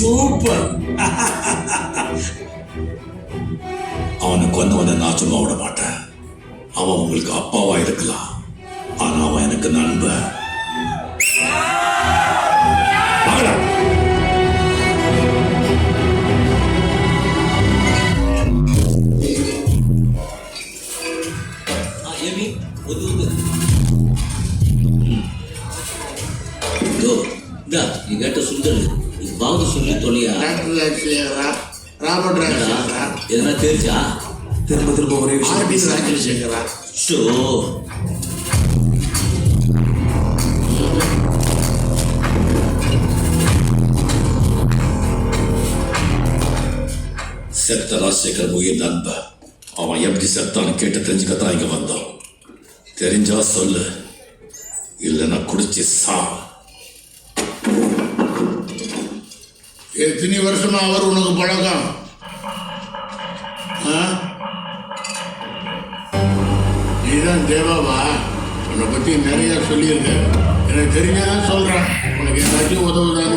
Super அவனை கொன்னவனை நான் சும்மா விட மாட்டேன். அவன் உங்களுக்கு அப்பாவா இருக்கலாம். ஆனா அவன் எனக்கு நண்பன். வாடா. ஆ ஏமி ஒது இப்பாவது சொல்லி தொலையா? ராபர்ட் ராஜசேகரா எதனா தெரிஞ்சா? திரும்ப திரும்ப ஒரே விஷயம் ராஜசேகரா. ஷோ. செத்த ராஜசேகர் உயிர் நண்பன் அவன் எப்படி செத்தான்னு கேட்டு தெரிஞ்சுக்கத்தான் இங்க வந்தோம். தெரிஞ்சா சொல்லு. இல்லைன்னா குடிச்சு சா எத்தனை வருஷமா அவர் உனக்கு பழக்கம்? நீதான் தேவாவா? உன்னை பத்தி நிறைய சொல்லியிருக்க. எனக்கு தெரிஞ்சதான் சொல்றேன். உனக்கு ஏதாச்சும் உதவுதான்